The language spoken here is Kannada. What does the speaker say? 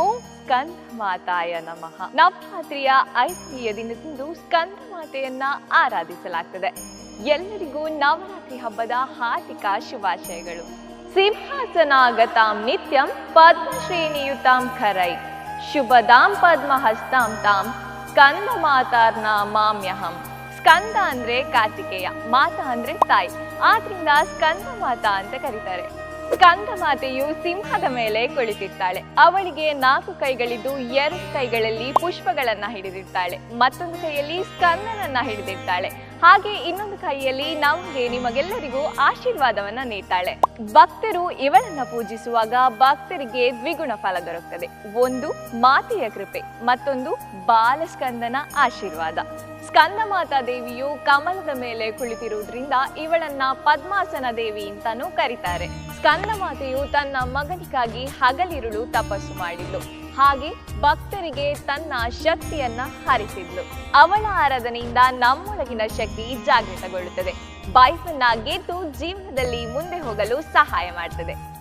ಓಂ ಸ್ಕಂದ ಮಾತಾಯ ನಮಃ. ನವರಾತ್ರಿಯ ಐದನೆಯ ದಿನದಂದು ಸ್ಕಂದ ಮಾತೆಯನ್ನ ಆರಾಧಿಸಲಾಗ್ತದೆ. ಎಲ್ಲರಿಗೂ ನವರಾತ್ರಿ ಹಬ್ಬದ ಹಾರ್ದಿಕ ಶುಭಾಶಯಗಳು. ಸಿಂಹಾಸನಾಗತಾಂ ನಿತ್ಯಂ ಪದ್ಮಶ್ರೇಣಿಯುತಾಂ ಖರೈ. ಶುಭದಾಂ ಪದ್ಮಹಸ್ತಾಂ ತಾಂ ಸ್ಕಂದ ಮಾತಾರ್ನ ಮಾಮ್ಯಹಂ. ಸ್ಕಂದ ಅಂದ್ರೆ ಕಾರ್ತಿಕೇಯ, ಮಾತಾ ಅಂದ್ರೆ ತಾಯಿ. ಆದ್ರಿಂದ ಸ್ಕಂದ ಮಾತಾ ಅಂತ ಕರೀತಾರೆ. ಸ್ಕಂದ ಮಾತೆಯು ಸಿಂಹದ ಮೇಲೆ ಕುಳಿತಿರ್ತಾಳೆ. ಅವಳಿಗೆ ನಾಲ್ಕು ಕೈಗಳಿದ್ದು ಎರಡು ಕೈಗಳಲ್ಲಿ ಪುಷ್ಪಗಳನ್ನ ಹಿಡಿದಿರ್ತಾಳೆ. ಮತ್ತೊಂದು ಕೈಯಲ್ಲಿ ಸ್ಕಂದನನ್ನ ಹಿಡಿದಿರ್ತಾಳೆ. ಹಾಗೆ ಇನ್ನೊಂದು ಕೈಯಲ್ಲಿ ನಮಗೆ ನಿಮಗೆಲ್ಲರಿಗೂ ಆಶೀರ್ವಾದವನ್ನ ನೀಡ್ತಾಳೆ. ಭಕ್ತರು ಇವಳನ್ನ ಪೂಜಿಸುವಾಗ ಭಕ್ತರಿಗೆ ದ್ವಿಗುಣ ಫಲ ದೊರಕುತ್ತದೆ ಒಂದು ಮಾತೆಯ ಕೃಪೆ, ಮತ್ತೊಂದು ಬಾಲಸ್ಕಂದನ ಆಶೀರ್ವಾದ. ಸ್ಕಂದ ಮಾತಾ ದೇವಿಯು ಕಮಲದ ಮೇಲೆ ಕುಳಿತಿರುವುದರಿಂದ ಇವಳನ್ನ ಪದ್ಮಾಸನ ದೇವಿ ಅಂತಾನೂ ಕರೀತಾರೆ. ಸ್ಕಂದ ಮಾತೆಯು ತನ್ನ ಮಗನಿಗಾಗಿ ಹಗಲಿರುಳು ತಪಸ್ಸು ಮಾಡಿದ್ಲು ಹಾಗೆ ಭಕ್ತರಿಗೆ ತನ್ನ ಶಕ್ತಿಯನ್ನ ಹರಿಸಿದ್ಲು. ಅವಳ ಆರಾಧನೆಯಿಂದ ನಮ್ಮೊಳಗಿನ ಶಕ್ತಿ ಜಾಗೃತಗೊಳ್ಳುತ್ತದೆ. ಬಾಯ್ಸನ್ನ ಗೆದ್ದು ಜೀವನದಲ್ಲಿ ಮುಂದೆ ಹೋಗಲು ಸಹಾಯ ಮಾಡ್ತದೆ.